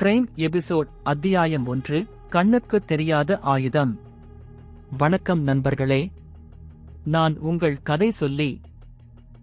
Crime episode அத்தியாயம் ஒன்று கண்ணுக்கு தெரியாத ஆயுதம். வணக்கம் நண்பர்களே. நான் உங்கள் கதை சொல்லி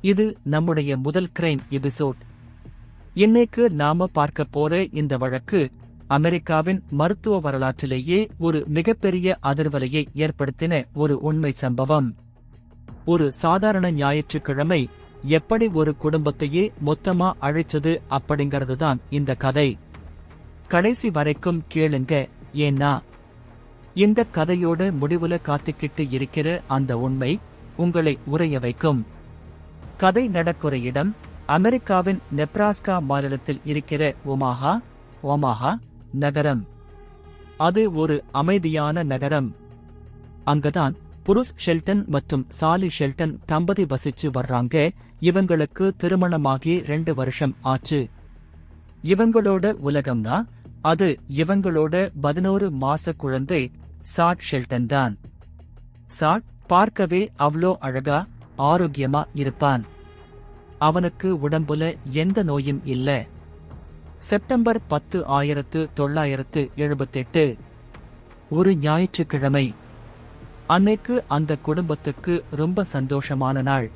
இது நம்முடைய முதல் கிரைம் எபிசோட். இன்னைக்கு நாம பார்க்க போற இந்த வழக்கு அமெரிக்காவின் மருத்துவ வரலாற்றிலேயே ஒரு மிகப்பெரிய அதிர்வலையை ஏற்படுத்தின ஒரு உண்மை சம்பவம். ஒரு சாதாரண ஞாயிற்றுக்கிழமை எப்படி ஒரு குடும்பத்தையே மொத்தமா அழைச்சது அப்படிங்கறதுதான் இந்த கதை. கடைசி வரைக்கும் கேளுங்க ஏன்னா இந்த கதையோட முடிவுல காத்துக்கிட்டு இருக்கிற அந்த உண்மை உங்களை உரைய வைக்கும். கதை நடக்கிற இடம் அமெரிக்காவின் நெப்ராஸ்கா மாநிலத்தில் இருக்கிற ஒமாஹா ஒமாஹா நகரம். அது ஒரு அமைதியான நகரம். அங்கதான் புருஷ் ஷெல்டன் மற்றும் சாலி ஷெல்டன் தம்பதி வசிச்சு வர்றாங்க. இவங்களுக்கு திருமணமாகி ரெண்டு வருஷம் ஆச்சு. இவங்களோட உலகம்னா அது இவங்களோட பதினோரு மாச குழந்தை சாட் ஷெல்டன் தான். சாட் பார்க்கவே அவ்ளோ அழகா ஆரோக்கியமா இருப்பான். அவனுக்கு உடம்புல எந்த நோயும் இல்ல. செப்டம்பர் பத்து ஆயிரத்து தொள்ளாயிரத்து எழுபத்தெட்டு. ஒரு ஞாயிற்றுக்கிழமை. அன்னைக்கு அந்த குடும்பத்துக்கு ரொம்ப சந்தோஷமான நாள்.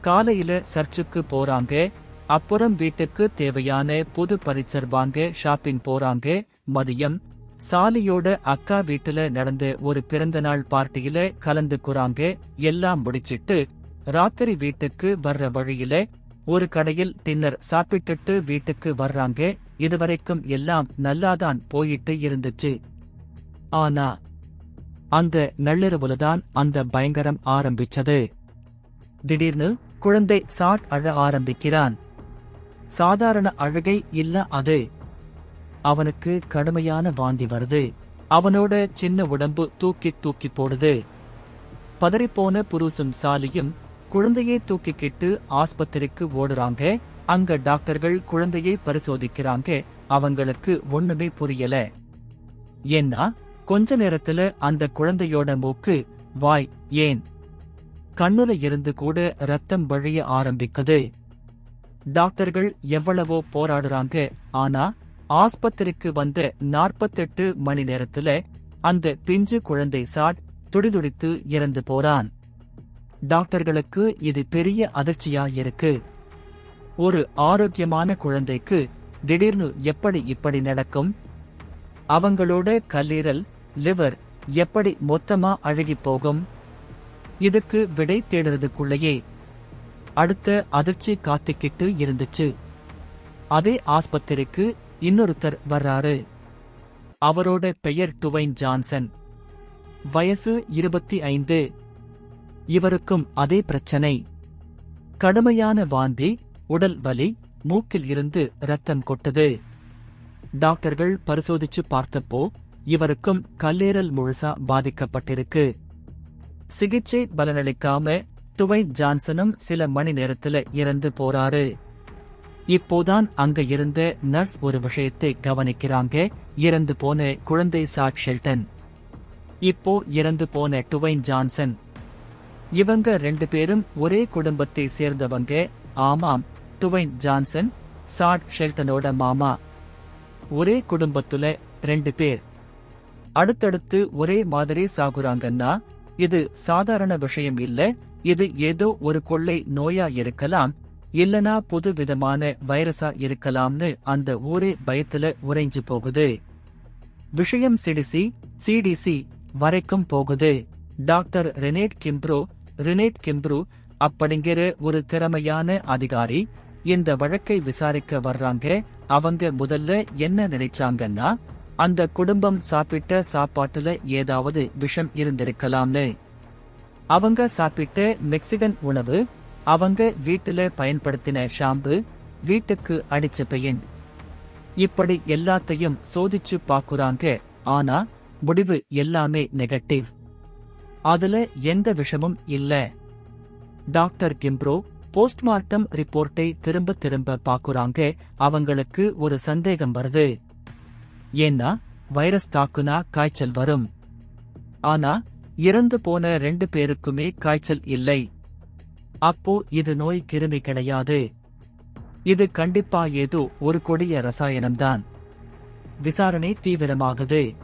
காலையில சர்ச்சுக்கு போறாங்க அப்புறம் வீட்டுக்கு தேவையான புது பரிச்சர் வாங்க ஷாப்பிங் போறாங்க மதியம். சாலியோட அக்கா வீட்டுல நடந்த ஒரு பிறந்தநாள் பார்ட்டியில கலந்துக்குறாங்க எல்லாம் முடிச்சிட்டு ராத்திரி வீட்டுக்கு வர்ற வழியில ஒரு கடையில் டின்னர் சாப்பிட்டுட்டு வீட்டுக்கு வர்றாங்க. இதுவரைக்கும் எல்லாம் நல்லாதான் போயிட்டு இருந்துச்சு. ஆனா அந்த நள்ளிரவுலதான் அந்த பயங்கரம் ஆரம்பிச்சது. திடீர்னு குழந்தை சாட் அழ ஆரம்பிக்கிறான். சாதாரண அழுகை இல்ல அது. அவனுக்கு கடுமையான வாந்தி வருது. அவனோட சின்ன உடம்பு தூக்கி தூக்கி போடுது. பதறிப்போன புருஷும் சாலியும் குழந்தையை தூக்கிக்கிட்டு ஆஸ்பத்திரிக்கு ஓடுறாங்க. அங்க டாக்டர்கள் குழந்தையை பரிசோதிக்கிறாங்க. அவங்களுக்கு ஒண்ணுமே புரியல. ஏன்னா கொஞ்ச நேரத்துல அந்த குழந்தையோட மூக்கு வாய் ஏன்? கண்ணுல இருந்து கூட ரத்தம் வழிய ஆரம்பிக்குது. டாக்டர்கள் எவ்வளவோ போராடுறாங்க ஆனா ஆஸ்பத்திரிக்கு வந்த நாற்பத்தெட்டு மணி நேரத்துல அந்த பிஞ்சு குழந்தை சாட் துடிதுடித்து இறந்து போறான். டாக்டர்களுக்கு இது பெரிய அதிர்ச்சியா இருக்கு. ஒரு ஆரோக்கியமான குழந்தைக்கு திடீர்னு எப்படி இப்படி நடக்கும்? அவங்களோட கல்லீரல் லிவர் எப்படி மொத்தமா அழுகி போகும்? இதுக்கு விடை தேடுறதுக்குள்ளேயே அடுத்த அதிர்ச்சி காத்துக்கிட்டு இருந்துச்சு. அதே ஆஸ்பத்திரிக்கு இன்னொருத்தர் வர்றாரு. அவரோட பெயர் டுவைன் ஜான்சன். வயசு இருபத்தி ஐந்து. இவருக்கும் அதே பிரச்சனை. கடுமையான வாந்தி உடல் வலி மூக்கில் இருந்து ரத்தம் கொட்டது. டாக்டர்கள் பரிசோதிச்சு பார்த்தப்போ இவருக்கும் கல்லீரல் முழுசா பாதிக்கப்பட்டிருக்கு. சிகிச்சை பலனளிக்காம டுவைன் ஜான்சனும் சில மணி நேரத்துல இறந்து போறாரு. இப்போதான் அங்க இருந்த நர்ஸ் ஒரு விஷயத்தை கவனிக்கிறாங்க. இறந்து போன குழந்தை சாட் ஷெல்டன். இப்போ இறந்து போன டுவைன் ஜான்சன். இவங்க ரெண்டு பேரும் ஒரே குடும்பத்தை சேர்ந்தவங்க. ஆமாம் டுவைன் ஜான்சன் சாட் ஷெல்டனோட மாமா. ஒரே குடும்பத்துல ரெண்டு பேர். அடுத்தடுத்து ஒரே மாதிரி சாகுறாங்கன்னா இது சாதாரண விஷயம் இல்ல. இது ஏதோ ஒரு கொள்ளை நோயா இருக்கலாம் இல்லனா புது விதமான வைரஸா இருக்கலாம்னு அந்த ஊரே பயத்துல உறைஞ்சு போகுது. விஷயம் சிடிசி சிடிசி வரைக்கும் போகுது. டாக்டர் ரெனேட் கிம்ப்ரோ ரெனேட் கிம்ப்ரோ அப்படிங்கிற ஒரு திறமையான அதிகாரி இந்த வழக்கை விசாரிக்க வர்றாங்க. அவங்க முதல்ல என்ன நினைச்சாங்கன்னா அந்த குடும்பம் சாப்பிட்ட சாப்பாட்டுல ஏதாவது விஷம் இருந்திருக்கலாம்னு. அவங்க சாப்பிட்ட மெக்சிகன் உணவு அவங்க வீட்டுல பயன்படுத்தின ஷாம்பு வீட்டுக்கு அடிச்ச பெயின். இப்படி எல்லாத்தையும் சோதிச்சு பாக்குறாங்க ஆனா முடிவு எல்லாமே நெகட்டிவ். அதுல எந்த விஷமும் இல்ல. டாக்டர் கிம்ப்ரோ போஸ்ட்மார்ட்டம் ரிப்போர்ட்டை திரும்ப திரும்ப பாக்குறாங்க அவங்களுக்கு ஒரு சந்தேகம் வருது. ஏன்னா வைரஸ் தாக்குனா காய்ச்சல் வரும். ஆனா இறந்து போன ரெண்டு பேருக்குமே காய்ச்சல் இல்லை. அப்போ இது நோய் கிருமி கிடையாது. இது கண்டிப்பா ஏதோ ஒரு கொடிய ரசாயனம்தான். விசாரணை தீவிரமாகுது.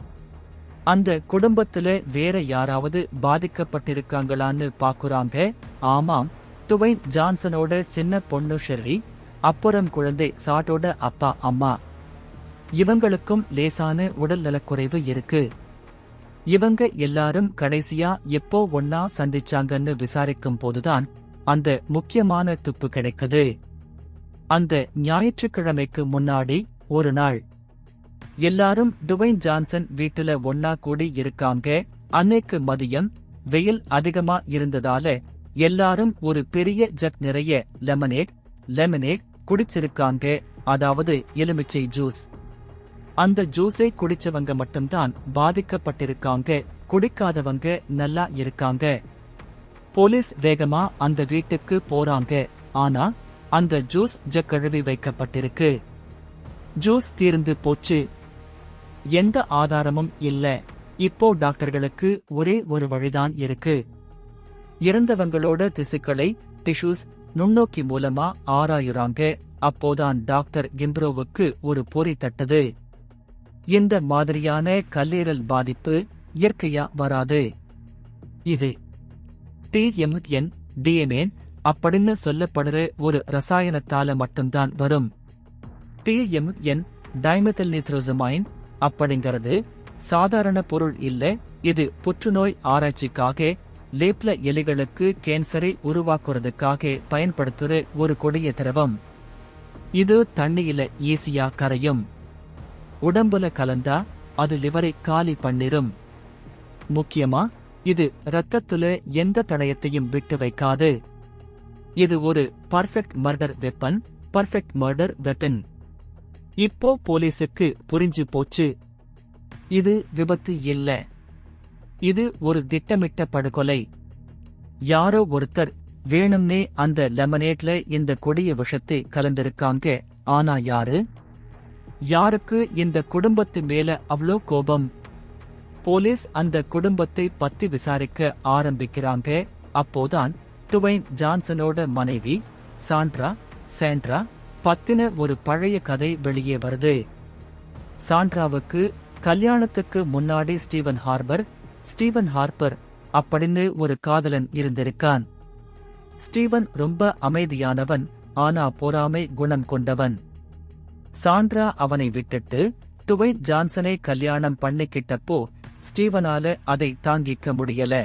அந்த குடும்பத்துல வேற யாராவது பாதிக்கப்பட்டிருக்காங்களான்னு பாக்குறாங்க. ஆமாம் துவைன் ஜான்சனோட சின்ன பொண்ணு ஷெர்ரி அப்புறம் குழந்தை சாட்டோட அப்பா அம்மா. இவங்களுக்கும் லேசான உடல் நலக்குறைவு இருக்கு. இவங்க எல்லாரும் கடைசியா எப்போ ஒன்னா சந்திச்சாங்கன்னு விசாரிக்கும் போதுதான் அந்த முக்கியமான துப்பு கிடைக்குது. அந்த ஞாயிற்றுக்கிழமைக்கு முன்னாடி ஒரு நாள். எல்லாரும் டுவைன் ஜான்சன் வீட்டுல ஒன்னா கூடி இருக்காங்க. அன்னைக்கு மதியம் வெயில் அதிகமா இருந்ததால எல்லாரும் ஒரு பெரிய ஜக் நிறைய லெமனேட் லெமனேட் குடிச்சிருக்காங்க. அதாவது எலுமிச்சை ஜூஸ். அந்த ஜூஸை குடிச்சவங்க மட்டும்தான் பாதிக்கப்பட்டிருக்காங்க குடிக்காதவங்க நல்லா இருக்காங்க. போலீஸ் வேகமா அந்த வீட்டுக்கு போறாங்க. ஆனா அந்த ஜூஸ் ஜக் கழுவி வைக்கப்பட்டிருக்கு. ஜூஸ் தீர்ந்து போச்சு. எந்த ஆதாரமும் இல்ல. இப்போ டாக்டர்களுக்கு ஒரே ஒரு வழிதான் இருக்கு. இறந்தவங்களோட திசுக்களை டிஷ்யூஸ் நுண்ணோக்கி மூலமா ஆராயுறாங்க. அப்போதான் டாக்டர் கிம்ப்ரோவுக்கு ஒரு பொறி தட்டது. இந்த மாதிரியான கல்லீரல் பாதிப்பு இயற்கையா வராது. இது டிஎம்என் டிஎன்ஏ அப்படின்னு சொல்லப்படுற ஒரு ரசாயனத்தால மட்டும்தான் வரும். டிஎம்என் டைமெத்தல்நித்ரோசமைன் அப்படிங்கிறது சாதாரண பொருள் இல்ல இது புற்றுநோய் ஆராய்ச்சிக்காக லேப்ல எலிகளுக்கு கேன்சரை உருவாக்குறதுக்காக பயன்படுத்துற ஒரு கொடிய திரவம். இது தண்ணியில ஈஸியா கரையும். உடம்புல கலந்தா அது லிவரை காலி பண்ணிரும். முக்கியமா இது ரத்தத்துல எந்த தடயத்தையும் விட்டு வைக்காது. இது ஒரு perfect murder weapon perfect murder weapon இப்போ போலீஸுக்கு புரிஞ்சு போச்சு. இது விபத்து இல்ல. இது ஒரு திட்டமிட்ட படுகொலை. யாரோ ஒருத்தர் வேணும்னே அந்த லெமனேட்ல இந்த கொடிய விஷத்தை கலந்திருக்காங்க. ஆனா யாரு? யாருக்கு இந்த குடும்பத்து மேல அவ்ளோ கோபம்? போலீஸ் அந்த குடும்பத்தை பத்தி விசாரிக்க ஆரம்பிக்கிறாங்க. அப்போதான் டுவைன் ஜான்சனோட மனைவி சாண்ட்ரா சாண்ட்ரா பத்தின ஒரு பழைய கதை வெளியே வருது. சாண்ட்ராவுக்கு கல்யாணத்துக்கு முன்னாடி ஸ்டீவன் ஹார்பர் ஸ்டீவன் ஹார்பர் அப்படின்னு ஒரு காதலன் இருந்திருக்கான். ஸ்டீவன் ரொம்ப அமைதியானவன் ஆனா பொறாமை குணம் கொண்டவன். சாண்ட்ரா அவனை விட்டுட்டு டுவைட் ஜான்சனை கல்யாணம் பண்ணிக்கிட்டப்போ ஸ்டீவனால அதை தாங்கிக்க முடியல.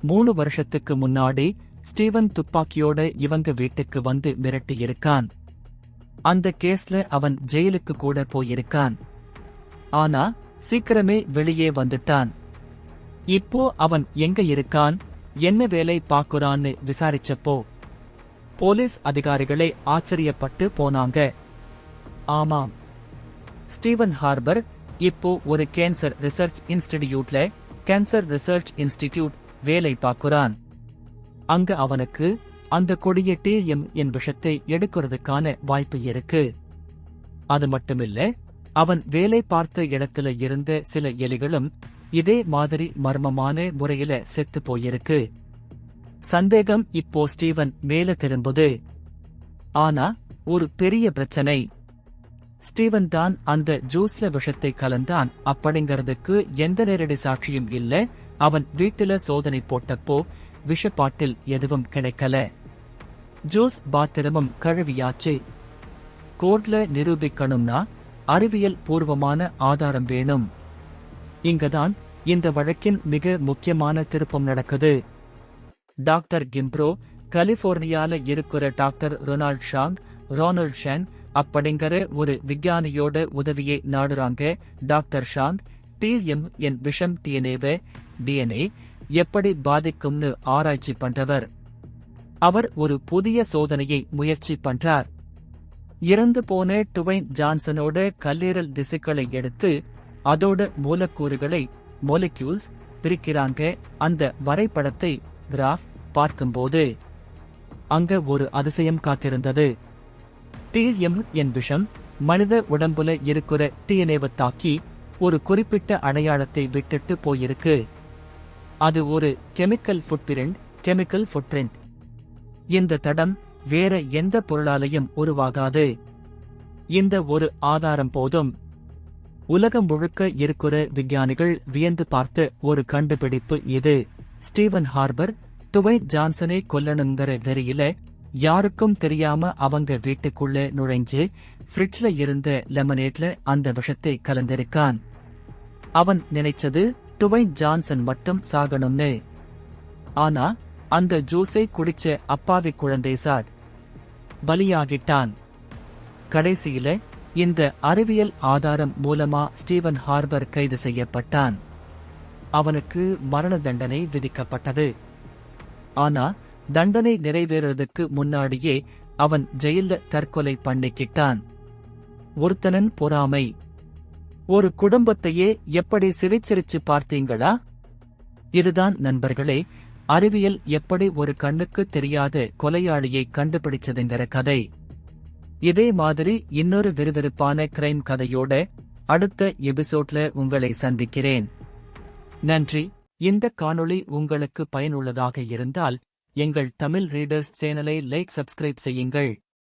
மூணு வருஷத்துக்கு முன்னாடி ஸ்டீவன் துப்பாக்கியோட இவங்க வீட்டுக்கு வந்து மிரட்டி இருக்கான் அந்த கேஸ்ல அவன் ஜெயிலுக்கு கூட போயிருக்கான். ஆனா சீக்கிரமே வெளியே வந்துட்டான். இப்போ அவன் எங்க இருக்கான்? என்ன வேலை பாக்குறான்னு விசாரிச்சப்போ போலீஸ் அதிகாரிகளே ஆச்சரியப்பட்டு போனாங்க. ஆமாம். ஸ்டீவன் ஹார்பர் இப்போ ஒரு கேன்சர் ரிசர்ச் இன்ஸ்டிடியூட்ல கேன்சர் ரிசர்ச் இன்ஸ்டிடியூட் வேலை பார்க்குறான். அங்க அவனுக்கு அந்த கொடிய டிஎம் என் விஷத்தை எடுக்கிறதுக்கான வாய்ப்பு இருக்கு. அது மட்டுமில்ல அவன் வேலை பார்த்த இடத்துல இருந்த சில எலிகளும் இதே மாதிரி மர்மமான முறையில செத்து போயிருக்கு. சந்தேகம் இப்போ ஸ்டீவன் மேல திரும்புது. ஆனா ஒரு பெரிய பிரச்சனை. ஸ்டீவன் தான் அந்த ஜூஸ்ல விஷத்தை கலந்தான். அப்படிங்கறதுக்கு எந்த நேரடி சாட்சியும் இல்ல. அவன் வீட்டுல சோதனை போட்டப்போ விஷப்பாட்டில் எதுவும் கிடைக்கல. ஜூஸ் பாத்திரமும் கழுவியாச்சு. கோர்ட்ல நிரூபிக்கணும்னா அறிவியல் பூர்வமான ஆதாரம் வேணும். இங்கதான் இந்த வழக்கின் மிக முக்கியமான திருப்பம் நடக்குது. டாக்டர் கிம்ப்ரோ கலிபோர்னியால இருக்கிற doctor Ronald Shang Ronald Shane அப்படிங்கிற ஒரு விஞ்ஞானியோட உதவியை நாடுறாங்க டாக்டர் ஷாங் டிஎம் என் விஷம் டிஎன்ஏவை டிஎன்ஏ எப்படி பாதிக்கும்னு ஆராய்ச்சி பண்றவர். அவர் ஒரு புதிய சோதனையை முயற்சி பண்றார். இறந்து போன டுவைன் ஜான்சனோட கல்லீரல் திசுக்களை எடுத்து அதோட மூலக்கூறுகளை மொலிக்யூல்ஸ் பிரிக்கிறாங்க. அந்த வரைபடத்தை கிராஃப் பார்க்கும்போது அங்க ஒரு அதிசயம் காத்திருந்தது. டிஎம் என் விஷம் மனித உடம்புல இருக்கிற டிஎன்ஏவை தாக்கி ஒரு குறிப்பிட்ட அடையாளத்தை விட்டுட்டு போயிருக்கு. அது ஒரு கெமிக்கல் ஃபுட்பிரிண்ட் கெமிக்கல் ஃபுட்பிரிண்ட் இந்த தடம் வேற எந்த பொருளாலையும் உருவாகாது. இந்த ஒரு ஆதாரம் போதும். உலகம் முழுக்க இருக்கிற விஞ்ஞானிகள் வியந்து பார்த்த ஒரு கண்டுபிடிப்பு இது. ஸ்டீவன் ஹார்பர் டுவை ஜான்சனை கொல்லணுங்கிற வெறியில யாருக்கும் தெரியாம அவங்க வீட்டுக்குள்ள நுழைஞ்சு ஃப்ரிட்ஜ்ல இருந்த லெமனேட்ல அந்த விஷத்தை கலந்திருக்கான். அவன் நினைச்சது டுவைன் ஜான்சன் மட்டும் சாகணும்னு. ஆனா அந்த ஜூஸை குடிச்ச அப்பாவி குழந்தை சார் பலியாகிட்டான். கடைசியில இந்த அறிவியல் ஆதாரம் மூலமா ஸ்டீவன் ஹார்பர் கைது செய்யப்பட்டான். அவனுக்கு மரண தண்டனை விதிக்கப்பட்டது. ஆனா தண்டனை நிறைவேறதுக்கு முன்னாடியே அவன் ஜெயில்ல தற்கொலை பண்ணிக்கிட்டான். ஒருத்தனன் பொறாமை. ஒரு குடும்பத்தையே எப்படி சிரிச்சிரிச்சு பார்த்தீங்களா? இதுதான் நண்பர்களே அறிவியல் எப்படி ஒரு கண்ணுக்கு தெரியாத கொலையாளியை கண்டுபிடிச்சதுங்கிற கதை. இதே மாதிரி இன்னொரு விறுவிறுப்பான கிரைம் கதையோட அடுத்த எபிசோட்ல உங்களை சந்திக்கிறேன். நன்றி. இந்த காணொளி உங்களுக்கு பயனுள்ளதாக இருந்தால் எங்கள் தமிழ் ரீடர்ஸ் சேனலை லைக் சப்ஸ்கிரைப் செய்யுங்கள்.